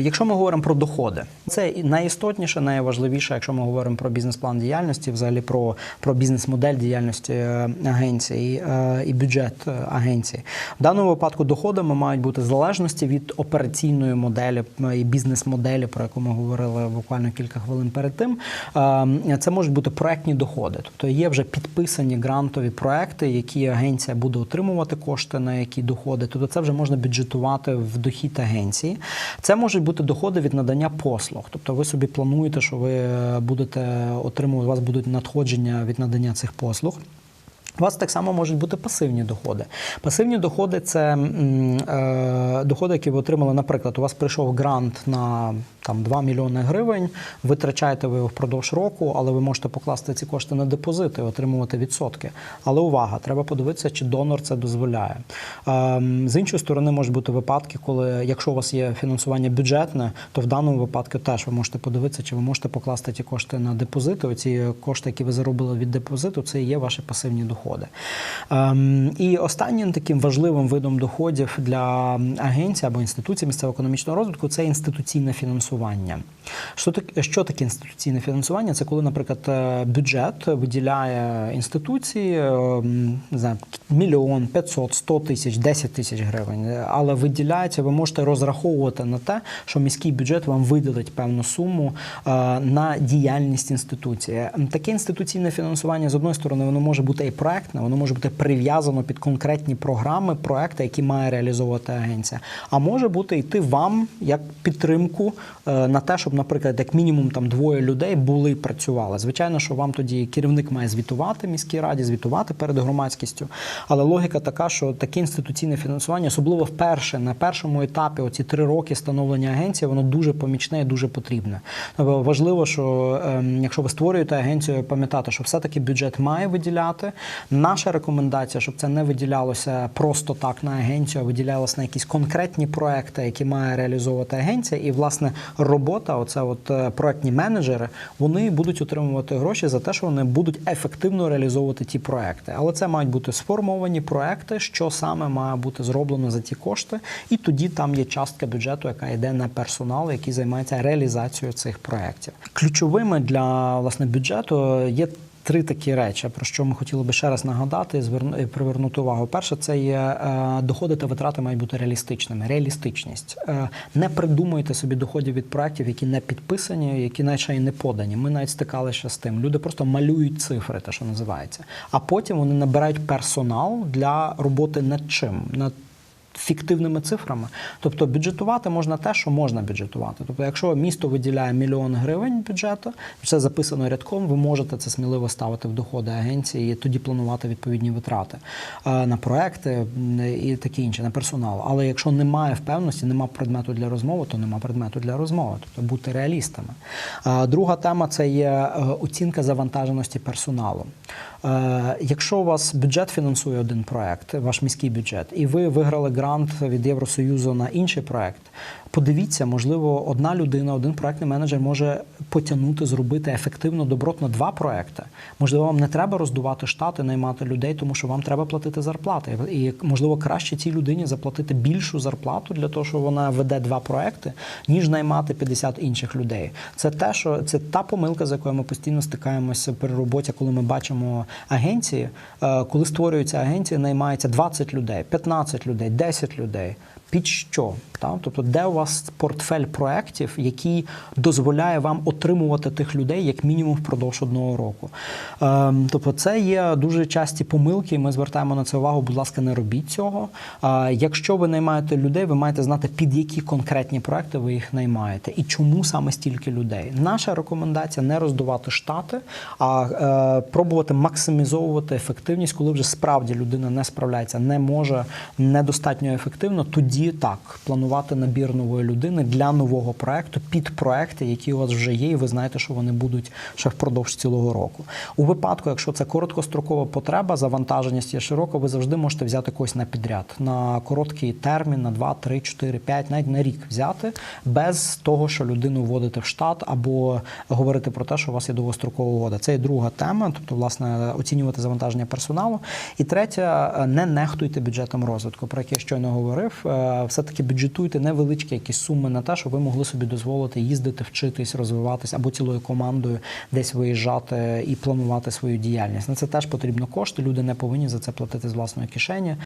Якщо ми говоримо про доходи, це найістотніше, найважливіше, якщо ми говоримо про бізнес-план діяльності, взагалі про, про бізнес-модель діяльності е, агенції е, і бюджет е, агенції. В даному випадку доходами мають бути залежності від операційної моделі е, і бізнес-моделі, про яку ми говорили буквально кілька хвилин перед тим. Е, Це можуть бути проектні доходи, тобто є вже підписані грантові проекти, які агенція буде отримувати кошти на які доходи. Тобто це вже можна бюджетувати в дохід агенції. Це можуть бути доходи від надання послуг. Тобто ви собі плануєте, що ви будете отримувати, у вас будуть надходження від надання цих послуг. У вас так само можуть бути пасивні доходи. Пасивні доходи це е, доходи, які ви отримали. Наприклад, у вас прийшов грант на там 2 мільйони гривень. Витрачаєте ви його впродовж року, але ви можете покласти ці кошти на депозити і отримувати відсотки. Але увага, треба подивитися, чи донор це дозволяє. Е, з іншої сторони, можуть бути випадки, коли якщо у вас є фінансування бюджетне, то в даному випадку теж ви можете подивитися, чи ви можете покласти ті кошти на депозити. Оці кошти, які ви заробили від депозиту, це і є ваші пасивні доходи. Ем, і останнім таким важливим видом доходів для агенції або інституції місцевого економічного розвитку це інституційне фінансування. Що таке, що таке інституційне фінансування? Це коли, наприклад, е, бюджет виділяє інституції ем, не мільйон, 500, 100 тисяч, 10 тисяч гривень, але виділяється, ви можете розраховувати на те, що міський бюджет вам виділить певну суму е, на діяльність інституції. Таке інституційне фінансування з одної сторони воно може бути і проектне, воно може бути прив'язано під конкретні програми, проекти, які має реалізовувати агенція. А може бути йти вам як підтримку е, на те, щоб, наприклад, як мінімум там двоє людей були і працювали. Звичайно, що вам тоді керівник має звітувати міській раді, звітувати перед громадськістю. Але логіка така, що таке інституційне фінансування, особливо вперше на першому етапі, оці три роки становлення агенції, воно дуже помічне і дуже потрібне. Тобто Важливо, що ем, якщо ви створюєте агенцію, пам'ятати, що все-таки бюджет має виділяти. Наша рекомендація, щоб це не виділялося просто так на агенцію, а виділялося на якісь конкретні проекти, які має реалізовувати агенція. І власне робота, оце от е, проектні менеджери, вони будуть отримувати гроші за те, що вони будуть ефективно реалізовувати ті проекти. Але це мають бути сформовані проекти, що саме має бути зроблено за ті кошти, і тоді там є частка бюджету, яка йде на персонал, який займається реалізацією цих проєктів. Ключовими для власне бюджету є. Три такі речі, про що ми хотіли би ще раз нагадати і і привернути увагу. Перше, це є е, доходи та витрати мають бути реалістичними. Реалістичність. Е, не придумуйте собі доходів від проєктів, які не підписані, які навіть і не подані. Ми навіть стикалися з тим. Люди просто малюють цифри, те, що називається. А потім вони набирають персонал для роботи над чим? над фіктивними цифрами. Тобто бюджетувати можна те, що можна бюджетувати. Тобто, якщо місто виділяє мільйон гривень бюджету, все записано рядком, ви можете це сміливо ставити в доходи агенції і тоді планувати відповідні витрати е, на проекти і таке інше, на персонал. Але якщо немає впевненості, немає предмету для розмови, то немає предмету для розмови. Тобто бути реалістами. Е, Друга тема це є е, оцінка завантаженості персоналу. Якщо у вас бюджет фінансує один проект, ваш міський бюджет, і ви виграли грант від Євросоюзу на інший проект, подивіться, можливо, одна людина, один проектний менеджер може потягнути, зробити ефективно, добротно два проекти. Можливо, вам не треба роздувати штати, наймати людей, тому що вам треба платити зарплати. І можливо, краще цій людині заплатити більшу зарплату для того, що вона веде два проекти, ніж наймати 50 інших людей. Це те, що це та помилка, з якою ми постійно стикаємося при роботі, коли ми бачимо агенції, Е, коли створюється агенція, наймається 20 людей, 15 людей, 10 людей. Під що? Так? Тобто, де у вас портфель проєктів, який дозволяє вам отримувати тих людей як мінімум впродовж одного року. Ем, тобто, це є дуже часті помилки, ми звертаємо на це увагу. Будь ласка, не робіть цього. Е, якщо ви наймаєте людей, ви маєте знати, під які конкретні проекти ви їх наймаєте і чому саме стільки людей. Наша рекомендація не роздувати штати, а е, пробувати максимізовувати ефективність, коли вже справді людина не справляється, не може недостатньо ефективно. Тоді так планувати набір нової людини для нового проекту під проекти, які у вас вже є, і ви знаєте, що вони будуть ще впродовж цілого року. У випадку, якщо це короткострокова потреба, завантаженість є широка, ви завжди можете взяти когось на підряд на короткий термін, на 2, 3, 4, 5, навіть на рік взяти, без того, що людину вводити в штат або говорити про те, що у вас є довгострокова угода. Це є друга тема, тобто, власне, оцінювати завантаження персоналу. І третє, не нехтуйте бюджетом розвитку, про яке щойно говорив. Все-таки бюджетуйте невеличкі якісь суми на те, щоб ви могли собі дозволити їздити, вчитись, розвиватись або цілою командою десь виїжджати і планувати свою діяльність. На це теж потрібно кошти. Люди не повинні за це платити з власної кишені.